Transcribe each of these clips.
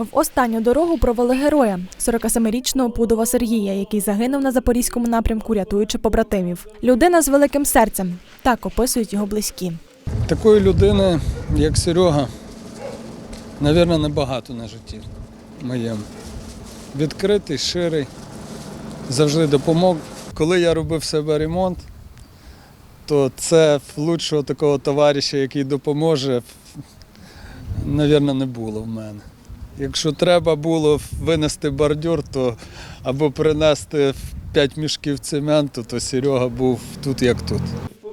В останню дорогу провели героя 47-річного Пудова Сергія, який загинув на запорізькому напрямку, рятуючи побратимів. Людина з великим серцем. Так описують його близькі. Такої людини, як Серега, напевно, небагато на житті моєму. Відкритий, ширий, завжди допомог. Коли я робив себе ремонт, то це лучшого такого товариша, який допоможе, напевно, не було в мене. Якщо треба було винести бордюр, то або принести 5 мішків цементу, то Серега був тут як тут.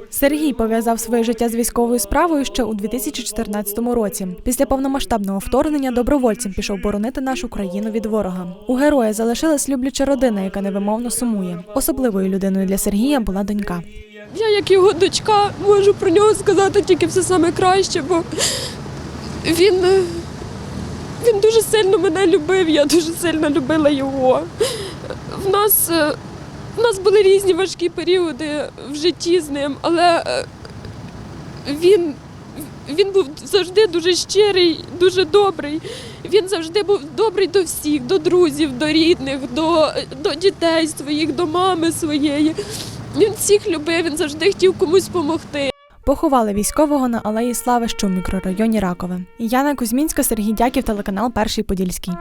Сергій пов'язав своє життя з військовою справою ще у 2014 році. Після повномасштабного вторгнення добровольцем пішов боронити нашу країну від ворога. У героя залишилась любляча родина, яка невимовно сумує. Особливою людиною для Сергія була донька. Я, як його дочка, можу про нього сказати тільки все саме краще, бо він, е, він дуже сильно мене любив, я дуже сильно любила його. В нас, е, в нас були різні важкі періоди в житті з ним, але е, він, він був завжди дуже щирий, дуже добрий. Він завжди був добрий до всіх, до друзів, до рідних, до, до дітей своїх, до мами своєї. Він всіх любив, він завжди хотів комусь допомогти. Поховали військового на Алеї Слави, що в мікрорайоні Ракове. Яна Кузьмінська, Сергій Дяків, телеканал Перший Подільський.